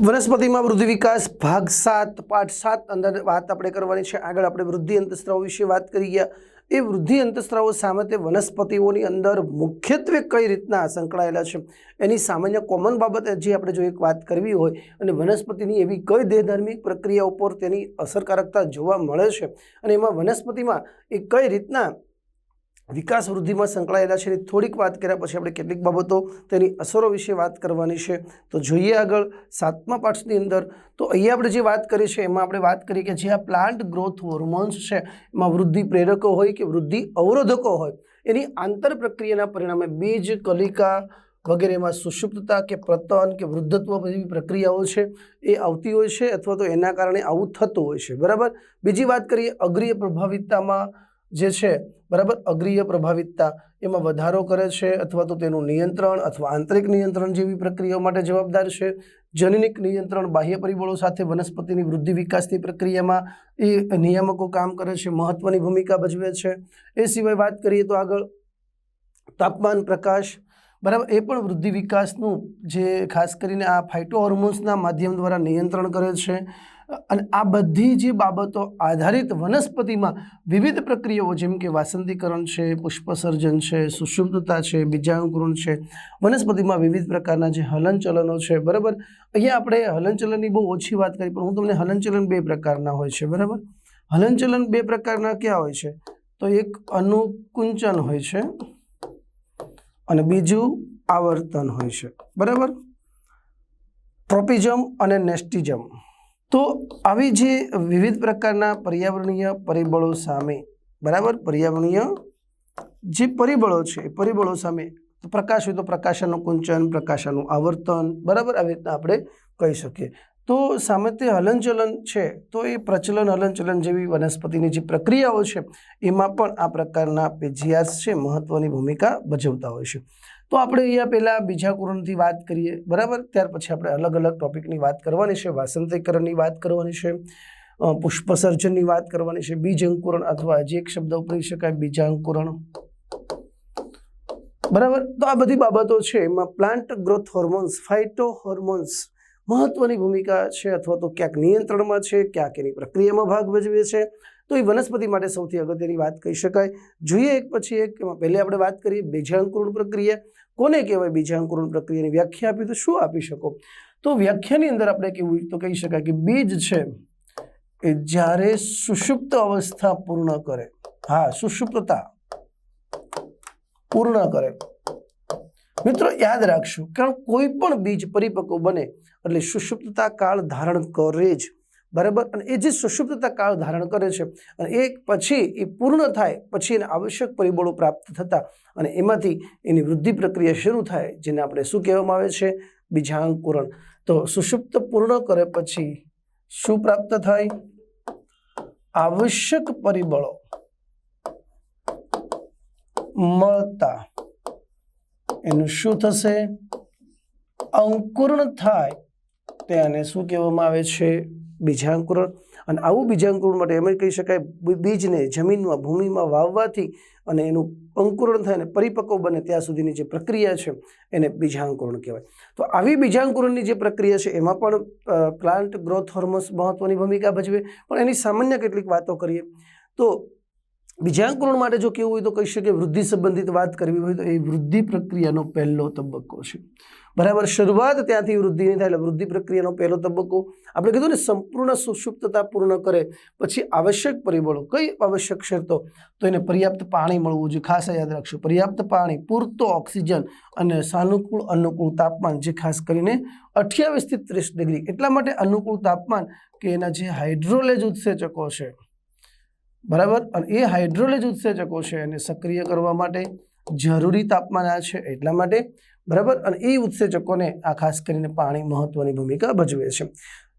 વનસ્પતિમાં વૃદ્ધિ વિકાસ, ભાગ સાત, પાઠ સાત અંદર વાત આપણે કરવાની છે. આગળ આપણે વૃદ્ધિ અંતસ્ત્રાવો વિશે વાત કરી ગયા. એ વૃદ્ધિ અંતસ્ત્રાવો સામે તે વનસ્પતિઓની અંદર મુખ્યત્વે કઈ રીતના સંકળાયેલા છે? એની સામાન્ય કોમન બાબત જે આપણે જો એક વાત કરવી હોય અને વનસ્પતિની એવી કઈ દેહધાર્મિક પ્રક્રિયા ઉપર તેની અસરકારકતા જોવા મળે છે અને એમાં વનસ્પતિમાં એ કઈ રીતના વિકાસ વૃદ્ધિમાં સંકળાયેલા છે. એની થોડીક વાત કર્યા પછી આપણે કેટલીક બાબતો તેની અસરો વિશે વાત કરવાની છે. તો જોઈએ આગળ સાતમા પાઠની અંદર. તો અહીંયા આપણે જે વાત કરી છે, એમાં આપણે વાત કરી કે જે આ પ્લાન્ટ ગ્રોથ હોર્મોન્સ છે, એમાં વૃદ્ધિ પ્રેરકો હોય કે વૃદ્ધિ અવરોધકો હોય, એની આંતર પ્રક્રિયાના પરિણામે બીજ, કલિકા વગેરેમાં સુષુપ્તતા કે પ્રતન કે વૃદ્ધત્વ જેવી પ્રક્રિયાઓ છે, એ આવતી હોય છે અથવા તો એના કારણે આવું થતું હોય છે. બરાબર? બીજી વાત કરીએ અગ્રીય પ્રભાવિતતામાં જે છે, બરાબર? અગ્રીય પ્રભાવિતતા. એમાં વધારો કરે છે અથવા તો તેનું નિયંત્રણ અથવા આંતરિક નિયંત્રણ જેવી પ્રક્રિયાઓ માટે જવાબદાર છે. જનનિક નિયંત્રણ, બાહ્ય પરિબળો સાથે વનસ્પતિની વૃદ્ધિ વિકાસની પ્રક્રિયામાં એ નિયામકો કામ કરે છે, મહત્વની ભૂમિકા ભજવે છે. એ સિવાય વાત કરીએ તો આગળ તાપમાન, પ્રકાશ, બરાબર? એ પણ વૃદ્ધિ વિકાસનું જે ખાસ કરીને આ ફાઇટો હોર્મોન્સના માધ્યમ દ્વારા નિયંત્રણ કરે છે. અને આ બધી જે બાબતો આધારિત વનસ્પતિમાં વિવિધ પ્રક્રિયાઓ, જેમ કે વાસંતીકરણ છે, પુષ્પસર્જન છે સુષુપ્તતા છે, બીજાંકુરણ છે, વનસ્પતિમાં વિવિધ પ્રકારના જે હલનચલનો છે, બરાબર? અહીંયા આપણે હલનચલનની બહુ ઓછી વાત કરી, પણ હું તમને હલનચલન બે પ્રકારના હોય છે, બરાબર? હલનચલન બે પ્રકારના ક્યાં હોય છે? તો એક અનુકુંચન હોય છે અને બીજું આવર્તન હોય છે, બરાબર? ટ્રોપિઝમ અને નેસ્ટિઝમ. તો આવી જે વિવિધ પ્રકારના પર્યાવરણીય પરિબળો સામે, બરાબર? પર્યાવરણીય જે પરિબળો છે પરિબળો સામે પ્રકાશ હોય તો પ્રકાશનું કુંચન, પ્રકાશનું આવર્તન, બરાબર? આવી રીતના આપણે કહી શકીએ. તો સામે હલનચલન છે, તો એ પ્રચલન, હલનચલન જેવી વનસ્પતિની જે પ્રક્રિયાઓ છે, એમાં પણ આ પ્રકારના પેજિયાસ છે, મહત્વની ભૂમિકા ભજવતા હોય છે. તો આપણે અહીંયા પહેલાં બીજા કુરણથી વાત કરીએ, બરાબર? ત્યાર પછી આપણે અલગ અલગ ટોપિકની વાત કરવાની છે, વાસંતીકરણની વાત કરવાની છે પુષ્પસર્જનની વાત કરવાની છે, બીજ અંકુરણ અથવા હજી એક શબ્દ ઉપરી શકાય, બીજા અંકુરણ. બરાબર? તો આ બધી બાબતો છે, એમાં plant growth hormones phyto hormones મહત્વની ભૂમિકા છે અથવા તો ક્યાંક નિયંત્રણમાં છે, ક્યાંક એની પ્રક્રિયામાં ભાગ ભજવે છે. તો એ વનસ્પતિ માટે સૌથી અગત્યની વાત કહી શકાય. જોઈએ એક પછી એક, એમાં પહેલે આપણે વાત કરીએ બીજાંકુરણ પ્રક્રિયા. કોને કહેવાય બીજાંકુરણ પ્રક્રિયાની વ્યાખ્યા આપી? તો શું આપી શકો? તો વ્યાખ્યાની અંદર આપણે કેવું તો કહી શકાય કે બીજ છે એ જ્યારે સુષુપ્ત અવસ્થા પૂર્ણ કરે. હા, સુષુપ્તતા પૂર્ણ કરે. મિત્રો, યાદ રાખશું કારણ કોઈ પણ બીજ પરિપક્વ બને એટલે સુષુપ્તતા કાળ ધારણ કરે જ. બરાબર? અને એ જે સુષુપ્તતા કાળ ધારણ કરે છે, અને એ પછી એ પૂર્ણ થાય, પછી એને આવશ્યક પરિબળો પ્રાપ્ત થતા, અને એમાંથી એની વૃદ્ધિ પ્રક્રિયા શરૂ થાય, જેને આપણે શું કહેવામાં આવે છે? બીજાંકુરણ. તો સુષુપ્ત પૂર્ણ કરે પછી શું પ્રાપ્ત થાય? આવશ્યક પરિબળો મળતા. એનું શું થશે? અંકુરણ થાય. તેને શું કહેવામાં આવે છે? બીજાંકુરણ અને આવું બીજાંકુરણ માટે એમ કહી શકાય બીજને જમીનમાં, ભૂમિમાં વાવવાથી અને એનું અંકુરણ થાય અને પરિપક્વ બને ત્યાં સુધીની જે પ્રક્રિયા છે, એને બીજાંકુરણ કહેવાય. તો આવી બીજાંકુરણની જે પ્રક્રિયા છે, એમાં પણ પ્લાન્ટ ગ્રોથ હોર્મોન્સ મહત્ત્વની ભૂમિકા ભજવે. પણ એની સામાન્ય કેટલીક વાતો કરીએ. તો બીજાંકુરણ માટે જો કેવું હોય તો કહી શકીએ વૃદ્ધિ સંબંધિત વાત કરવી હોય તો એ વૃદ્ધિ પ્રક્રિયાનો પહેલો તબક્કો છે. બરાબર, શરૂઆત ત્યાંથી વૃદ્ધિની થાય એટલે વૃદ્ધિ પ્રક્રિયાનો પહેલો તબક્કો. આપણે કીધું ને સંપૂર્ણ સુષુપ્તતા પૂર્ણ કરે, પછી આવશ્યક પરિબળો, કઈ આવશ્યક શરતો? તો એને પર્યાપ્ત પાણી મળવું જોઈએ. ખાસ યાદ રાખશો પર્યાપ્ત પાણી, પૂરતો ઓક્સિજન અને સાનુકૂળ અનુકૂળ તાપમાન, જે ખાસ કરીને અઠ્યાવીસથી ત્રીસ ડિગ્રી. એટલા માટે અનુકૂળ તાપમાન કે એના જે હાઇડ્રોલેજ ઉત્સેચકો છે બરાબર? અને એ હાઇડ્રોલેજ ઉત્સેચકો છે એને સક્રિય કરવા માટે જરૂરી તાપમાન આ છે એટલા માટે, બરાબર? અને એ ઉત્સેચકોને આ ખાસ કરીને પાણી મહત્વની ભૂમિકા ભજવે છે.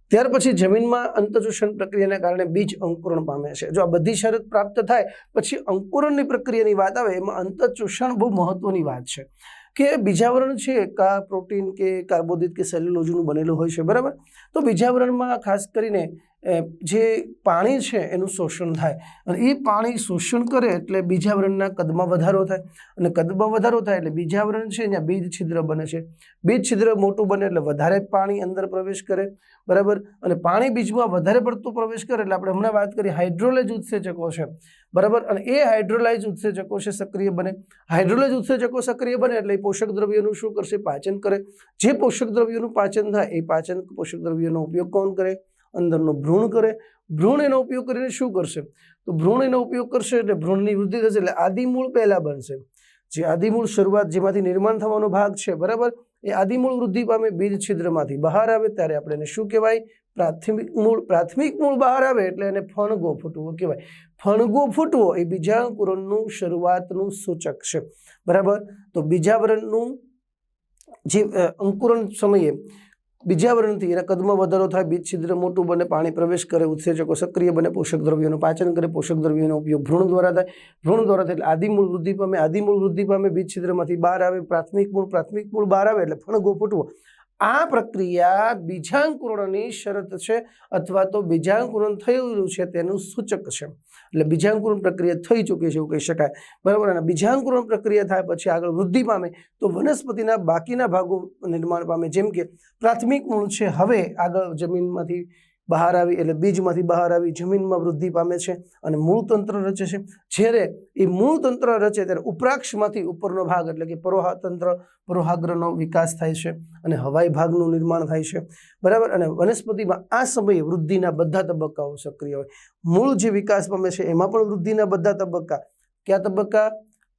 ત્યાર પછી જમીનમાં અંતજોષણ પ્રક્રિયાના કારણે બીજ અંકુરણ પામે છે. જો આ બધી શરત પ્રાપ્ત થાય, પછી અંકુરણની પ્રક્રિયાની વાત આવે, એમાં અંતચૂષણ બહુ મહત્વની વાત છે. કે બીજાવરણ છે, કા પ્રોટીન કે કાર્બોદિત કે સેલ્યુલોજનું બનેલું હોય છે, બરાબર? તો બીજાવરણમાં ખાસ કરીને જે પાણી છે, એનું શોષણ થાય. અને એ પાણી શોષણ કરે એટલે બીજાવરણના કદમાં વધારો થાય. અને કદમાં વધારો થાય એટલે બીજાવરણ છે, ત્યાં બીજ છિદ્ર બને છે. બીજ છિદ્ર મોટું બને એટલે વધારે પાણી અંદર પ્રવેશ કરે, બરાબર? અને પાણી બીજમાં વધારે પડતું પ્રવેશ કરે એટલે આપણે હમણાં વાત કરી હાઇડ્રોલેજ ઉત્સેચકો છે. બરાબર? અને એ હાઇડ્રોલાઇઝ ઉત્સેચકો છે, સક્રિય બને. હાઇડ્રોલાઇઝ ઉત્સેચકો સક્રિય બને એટલે પોષક દ્રવ્યોનું શું કરશે? પાચન કરે. જે પોષક દ્રવ્યોનું પાચન થાય, એ પાચન પોષક દ્રવ્યોનો ઉપયોગ કોણ કરે? અંદરનો ભ્રૂણ કરે. ભ્રૂણ એનો ઉપયોગ કરીને શું કરશે? તો ભ્રૂણ એનો ઉપયોગ કરશે એટલે ભ્રૂણની વૃદ્ધિ થશે એટલે આદિમૂળ પહેલાં બનશે. જે આદિમૂળ શરૂઆત જેમાંથી નિર્માણ થવાનો ભાગ છે, બરાબર? એ આદિમૂળ વૃદ્ધિ પામે બીજ છિદ્રમાંથી બહાર આવે ત્યારે આપણે એને શું કહેવાય? પ્રાથમિક મૂળ પ્રાથમિક મૂળ બહાર આવે એટલે એને ફણગો ફૂટવો કહેવાય. ફણગો ફૂટવો એ બીજા અંકુરણનું શરૂઆતનું સૂચક છે. બરાબર? તો બીજા વરણનું જે અંકુરણ સમયે બીજા વરણથી એના કદમાં વધારો થાય, બીજ છિદ્ર મોટું બને, પાણી પ્રવેશ કરે, ઉત્સેચકો સક્રિય બને, પોષક દ્રવ્યોનું પાચન કરે, પોષક દ્રવ્યોનો ઉપયોગ ભ્રૂણ દ્વારા થાય. ભ્રૂણ દ્વારા થાય એટલે આદિમૂળ વૃદ્ધિ પામે, આદિમૂળ વૃદ્ધિ પામે, બીજ છિદ્રમાંથી બહાર આવે, પ્રાથમિક મૂળ પ્રાથમિક મૂળ બહાર આવે એટલે ફણગો ફૂટવો આ પ્રક્રિયા બીજાંકુરણની શરત છે અથવા તો બીજાંકુરણ થયેલું છે તેનું સૂચક છે. એટલે બીજાંકુરણ પ્રક્રિયા થઈ ચૂકી છે એવું કહી શકાય. બરાબર? અને બીજાંકુરણ પ્રક્રિયા થાય પછી આગળ વૃદ્ધિ પામે તો વનસ્પતિના બાકીના ભાગો નિર્માણ પામે. જેમ કે પ્રાથમિક મૂળ છે. હવે આગળ જમીનમાંથી બહાર આવી એટલે બીજમાંથી બહાર આવી, જમીનમાં વૃદ્ધિ પામે છે અને મૂળ તંત્ર રચે છે. જ્યારે એ મૂળ તંત્ર રચે ત્યારે ઉપરાક્ષમાંથી ઉપરનો ભાગ એટલે કે પરોહા તંત્ર, પરોહાગ્રનો વિકાસ થાય છે અને હવાઈ ભાગનું નિર્માણ થાય છે. બરાબર? અને વનસ્પતિમાં આ સમયે વૃદ્ધિના બધા તબક્કાઓ સક્રિય હોય. મૂળ જે વિકાસ પામે છે એમાં પણ વૃદ્ધિના બધા તબક્કા. કયા તબક્કા?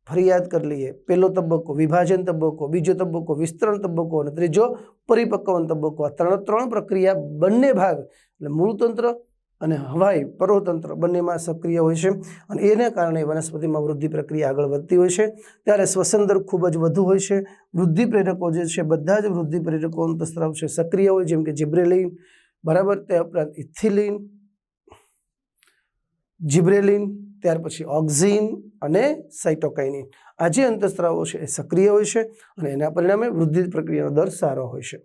ફરી યાદ કરી લઈએ. પહેલો તબક્કો વિભાજન તબક્કો, બીજો તબક્કો વિસ્તરણ તબક્કો અને ત્રીજો પરિપક્વન તબક્કો. આ ત્રણ ત્રણ પ્રક્રિયા બંને ભાગ, એટલે મૂળતંત્ર અને હવાઈ પરોતંત્ર બંનેમાં સક્રિય હોય છે અને એને કારણે વનસ્પતિમાં વૃદ્ધિ પ્રક્રિયા આગળ વધતી હોય છે. ત્યારે શ્વસન દર ખૂબ જ વધુ હોય છે. વૃદ્ધિ પ્રેરકો જે છે, બધા જ વૃદ્ધિ પ્રેરકો અંતસ્ત્રાવ છે, સક્રિય હોય, જેમ કે જીબ્રેલિન, બરાબર? તે ઉપરાંત ઇથિલિન, જીબ્રેલિન ત્યાર પછી ઓક્ઝિન અને સાઇટોકાઇનિન આ જે અંતસ્ત્રાવો છે એ સક્રિય હોય છે અને એના પરિણામે વૃદ્ધિ પ્રક્રિયાનો દર સારો હોય છે.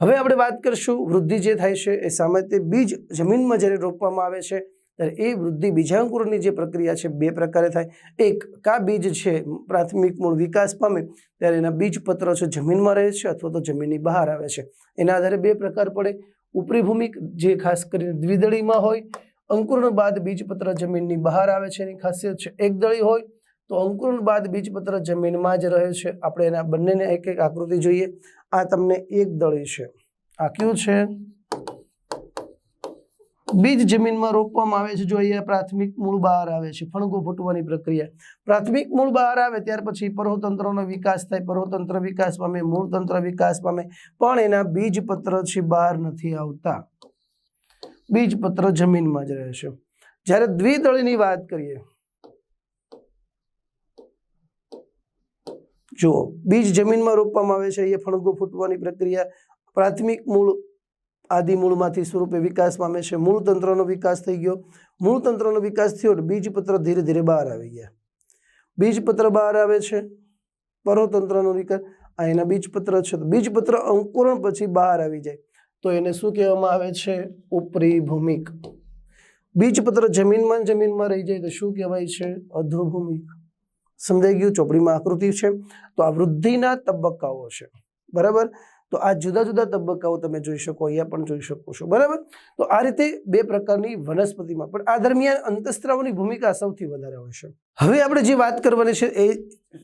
હવે આપણે વાત કરીશું વૃદ્ધિ જે થાય છે એ સામાન્ય બીજ જમીનમાં જ્યારે રોપવામાં આવે છે, ત્યારે એ વૃદ્ધિ બીજાંકુરની જે પ્રક્રિયા છે બે પ્રકારે થાય. એક, કા બીજ છે પ્રાથમિક મૂળ વિકાસ પામે, ત્યારે એના બીજપત્ર છે જમીનમાં રહે છે અથવા તો જમીનની બહાર આવે છે. એના આધારે બે પ્રકાર પડે. ઉપરી ભૂમિક જે ખાસ કરીને દ્વિદળીમાં હોય અંકુરણ બાદ બીજપત્ર જમીનની બહાર આવે છે એની ખાસિયત છે એક દળી હોય તો અંકુરણ બાદ બીજપત્ર જમીનમાં જ રહે છે. આપણે એના બંનેને એક એક આકૃતિ જોઈએ. આ તમને એક દળી છે. આ કયું છે? બીજ જમીનમાં રોપવામાં આવે છે. જો અહીંયા પ્રાથમિક મૂળ બહાર આવે છે. ફણગો ફૂટવાની પ્રક્રિયા. પ્રાથમિક મૂળ બહાર આવે ત્યાર પછી પરોતંત્રનો વિકાસ થાય. પરોતંત્ર વિકાસ પામે, મૂળતંત્ર વિકાસ પામે. પણ એના બીજપત્ર છે, બહાર નથી આવતા. બીજપત્ર જમીનમાં જ રહે છે જ્યારે દ્વિદળીની વાત કરીએ જુઓ બીજ જમીનમાં રોપવામાં આવે છે એ ફણગો ફૂટવાની પ્રક્રિયા પ્રાથમિક મૂળ, આદિ મૂળમાંથી સ્વરૂપે વિકાસ પામે છે. મૂળ તંત્રનો વિકાસ થઈ ગયો. મૂળ તંત્રનો વિકાસ થયો એટલે બીજપત્ર ધીરે ધીરે બહાર આવી ગયા. બીજપત્ર બહાર આવે છે. પરોતંત્રનો વિકાસ. આ એના બીજપત્ર છે. તો બીજપત્ર અંકુરણ પછી બહાર આવી જાય. તો એને શું કહેવામાં આવે છે? ઉપરી ભૂમિક બીજપત્ર જમીનમાં જમીનમાં રહી જાય તો શું કહેવાય છે? અધોભૂમિક. સમજાઈ ગયું? ચોપડીમાં આકૃતિ છે. તો આ વૃદ્ધિના તબક્કાઓ છે. બરાબર? તો આ જુદા જુદા તબક્કાઓ તમે જોઈ શકો, અહીંયા પણ જોઈ શકો છો, બરાબર? તો આ રીતે બે પ્રકારની વનસ્પતિમાં, પણ આ દરમિયાન અંતસ્ત્રાવની ભૂમિકા સૌથી વધારે હોય છે. હવે આપણે જે વાત કરવાની છે, એ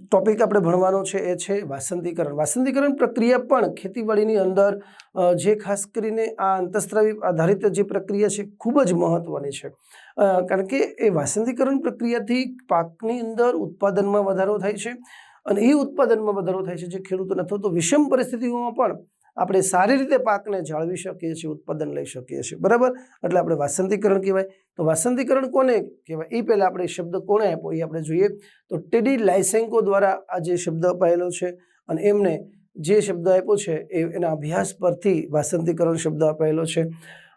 ટોપિક આપણે ભણવાનો છે, એ છે વાસંતીકરણ. વાસંતીકરણ પ્રક્રિયા પણ ખેતીવાડીની અંદર જે ખાસ કરીને આ અંતસ્ત્રાવી આધારિત જે પ્રક્રિયા છે, ખૂબ જ મહત્વની છે. કારણ કે એ વાસંતીકરણ પ્રક્રિયાથી પાકની અંદર ઉત્પાદનમાં વધારો થાય છે અને એ ઉત્પાદનમાં વધારો થાય છે જે ખેડૂતોને થતો વિષમ પરિસ્થિતિઓમાં પણ આપણે સારી રીતે પાકને જાળવી શકીએ છીએ, ઉત્પાદન લઈ શકીએ છીએ. બરાબર? એટલે આપણે વાસંતીકરણ કહેવાય. તો વાસંતીકરણ કોને કહેવાય? એ પહેલાં આપણે શબ્દ કોણે આપ્યો? એ આપણે જોઈએ. તો ટેડી લાયસેન્કો દ્વારા આ જે શબ્દ અપાયેલો છે અને એમને જે શબ્દ આપ્યો છે એ એના અભ્યાસ પરથી વાસંતીકરણ શબ્દ અપાયેલો છે.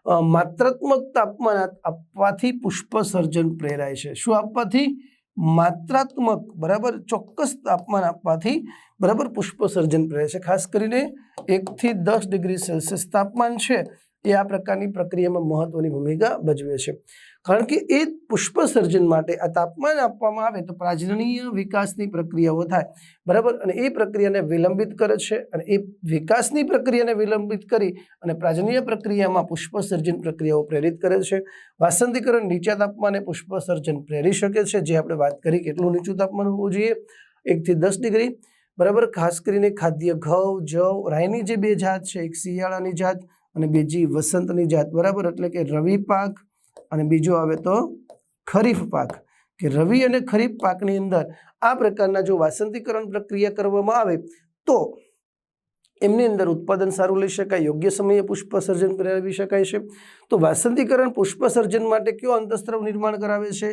માત્રાત્મક તાપમાન આપવાથી પુષ્પ સર્જન પ્રેરાય છે. શું આપવાથી? માત્રાત્મક, બરાબર, ચોક્કસ તાપમાન આપવાથી બરાબર પુષ્પ સર્જન પ્રેરાય છે. ખાસ કરીને એકથી દસ ડિગ્રી સેલ્સિયસ તાપમાન છે એ આ પ્રકારની પ્રક્રિયામાં મહત્વની ભૂમિકા ભજવે છે. કારણ કે એ પુષ્પ સર્જન માટે આ તાપમાન આપવામાં આવે તો પ્રાજનીય વિકાસની પ્રક્રિયાઓ થાય. બરાબર? અને એ પ્રક્રિયાને વિલંબિત કરે છે અને એ વિકાસની પ્રક્રિયાને વિલંબિત કરી અને પ્રાજનીય પ્રક્રિયામાં પુષ્પ સર્જન પ્રક્રિયાઓ પ્રેરિત કરે છે. વાસંતીકરણ નીચા તાપમાને પુષ્પ સર્જન પ્રેરી શકે છે. જે આપણે વાત કરી કેટલું નીચું તાપમાન હોવું જોઈએ? એકથી દસ ડિગ્રી. બરાબર? ખાસ કરીને ખાદ્ય ઘઉં, જવ, રાયની જે બે જાત છે, એક શિયાળાની જાત અને બીજી વસંતની જાત. બરાબર? એટલે કે રવિ પાક અને બીજો આવે તો ખરીફ પાક, કે રવિ અને ખરીફ પાકની અંદર આ પ્રકારના જો વાસંતીકરણ પ્રક્રિયા કરવામાં આવે, તો એમની અંદર ઉત્પાદન સારું લઈ શકાય, યોગ્ય સમયે પુષ્પ સર્જન કરાવી શકાય છે. તો વાસંતીકરણ પુષ્પ સર્જન માટે કયો અંતસ્ત્રાવ નિર્માણ કરાવે છે?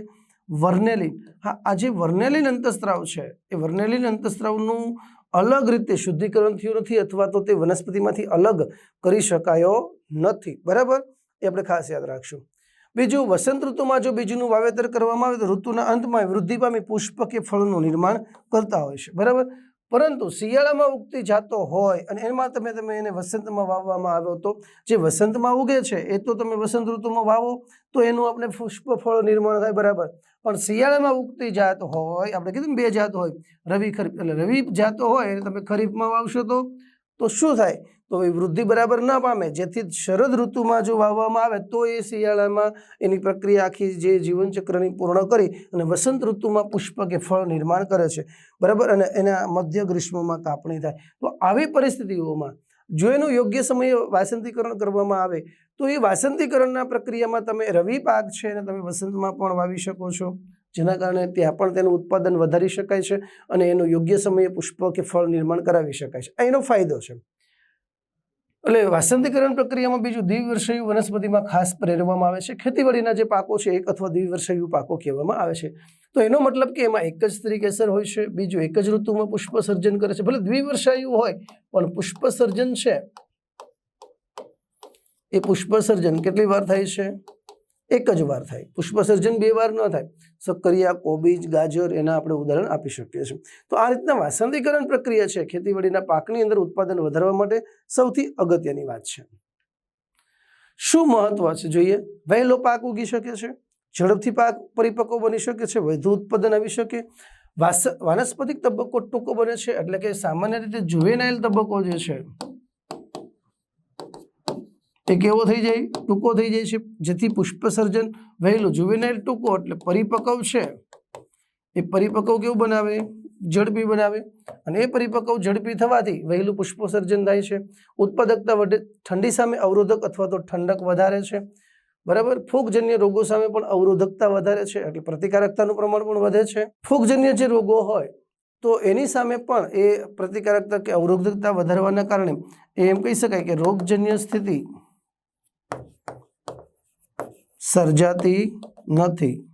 વર્નેલિન. હા, આ જે વર્નેલિન અંતસ્ત્રાવ છે, એ વર્નેલિન અંતસ્ત્રાવનું અલગ રીતે શુદ્ધિકરણ થયું નથી અથવા તો તે વનસ્પતિમાંથી અલગ કરી શકાયો નથી. બરાબર? એ આપણે ખાસ યાદ રાખશું. બીજું, વસંત ઋતુમાં જો બીજનું વાવેતર કરવામાં આવે તો ઋતુના અંતમાં વૃદ્ધિ પામી પુષ્પ કે ફળનું નિર્માણ કરતા હોય છે. બરાબર? પરંતુ શિયાળામાં ઉગતી જાતો હોય અને એમાં તમે તમે એને વસંતમાં વાવવામાં આવ્યો તો, જે વસંતમાં ઉગે છે, એ તો તમે વસંત ઋતુમાં વાવો, તો એનું આપણે પુષ્પ, ફળ નિર્માણ થાય, બરાબર. પણ શિયાળામાં ઉગતી જાત હોય, આપણે કીધું ને બે જાત હોય, રવિ ખરીફ, એટલે રવિ જાતો હોય, એને તમે ખરીફમાં વાવશો તો તો શું થાય? તો એ વૃદ્ધિ બરાબર ન પામે. જેથી શરદ ઋતુમાં જો વાવવામાં આવે, તો એ શિયાળામાં એની પ્રક્રિયા આખી જે જીવનચક્રની પૂર્ણ કરી અને વસંત ઋતુમાં પુષ્પ કે ફળ નિર્માણ કરે છે. બરાબર? અને એના મધ્ય ગ્રીષ્મમાં કાપણી થાય. તો આવી પરિસ્થિતિઓમાં જો એનું યોગ્ય સમયે વાસંતીકરણ કરવામાં આવે, તો એ વાસંતીકરણના પ્રક્રિયામાં તમે રવિ પાક છે અને તમે વસંતમાં પણ વાવી શકો છો. જેના કારણે ત્યાં પણ તેનું ઉત્પાદન વધારી શકાય છે અને એનું યોગ્ય સમયે પુષ્પ કે ફળ નિર્માણ કરાવી શકાય છે. આ એનો ફાયદો છે. એટલે વાસંતીકરણ પ્રક્રિયામાં બીજું દ્વિવર્ષયુ વનસ્પતિમાં ખાસ પ્રેરવામાં આવે છે. ખેતીવાડીના જે પાકો છે, એક અથવા દ્વિવર્ષયુ પાકો કહેવામાં આવે છે. તો એનો મતલબ કે એમાં એક જ સ્ત્રી કેસર હોય છે, બીજું એક જ ઋતુમાં પુષ્પ સર્જન કરે છે. ભલે દ્વિવર્ષાયુ હોય, પણ પુષ્પ સર્જન છે. એ પુષ્પ સર્જન કેટલી વાર થાય છે? એક જ વાર થાય. પુષ્પસર્જન બે વાર ન થાય. સક્કરિયા, કોબીજ, ગાજર એના આપણે ઉદાહરણ આપી શકીએ છીએ. તો આ રીતના વાસંદીકરણ પ્રક્રિયા છે. ખેતીવાડીના પાકની અંદર ઉત્પાદન વધારવા માટે સૌથી અગત્યની વાત છે. શું મહત્વ છે જોઈએ? વહેલો પાક ઉગી શકે છે. ઝડપથી પાક પરિપક્વ બની શકે છે. વધુ ઉત્પાદન આવી શકે. વાસ, વાનસ્પતિક તબક્કો ટૂંકો બને છે. એટલે કે સામાન્ય રીતે જુવેનાઇલ તબક્કો જે છે એ કેવો થઈ જાય? ટૂંકો થઈ જાય છે. જેથી પુષ્પસર્જન વહેલું જુવેનાઇલ ટૂંકો એટલે પરિપક્વ છે. એ પરિપક્વ કેવું બનાવે? ઝડપી બનાવે. અને એ પરિપક્વ ઝડપી થવાથી વહેલું પુષ્પસર્જન થાય છે. ઉત્પાદકતા વધે, ઠંડી સામે અવરોધક અથવા તો ઠંડક વધારે છે. બરાબર? ફૂગજન્ય રોગો સામે પણ અવરોધકતા વધારે છે. એટલે પ્રતિકારકતાનું પ્રમાણ પણ વધે છે. ફૂગજન્ય જે રોગો હોય, તો એની સામે પણ એ પ્રતિકારકતા કે અવરોધકતા વધારવાના કારણે એ એમ કહી શકાય કે રોગજન્ય સ્થિતિ સર્જાતી નથી.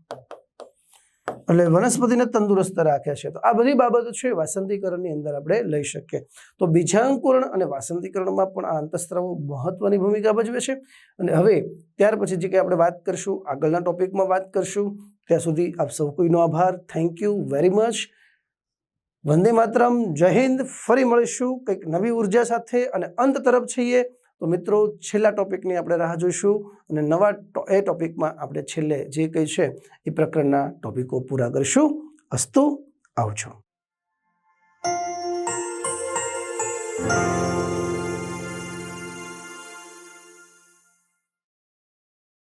એટલે વનસ્પતિને તંદુરસ્ત રાખે છે. તો આ બધી બાબતો છે વાસંતીકરણની અંદર આપણે લઈ શકીએ. તો બીજાંકુરણ અને વાસંતીકરણમાં પણ આ અંતસ્ત્રાવો મહત્વની ભૂમિકા ભજવે છે. અને હવે ત્યાર પછી જે કંઈ આપણે વાત કરશું, આગળના ટોપિકમાં વાત કરશું. ત્યાં સુધી આપ સૌ કોઈનો આભાર. Thank you very much Vande Mataram. જય હિન્દ. ફરી મળીશું કંઈક નવી ઊર્જા સાથે. અને અંત તરફ છીએ. તો મિત્રો, છેલ્લા ટોપિકની આપણે રાહ જોઈશું અને નવા એ ટોપિકમાં આપણે છેલ્લે જે કંઈ છે એ પ્રકરણના ટોપિકો પૂરા કરીશું. અસ્તુ આવજો.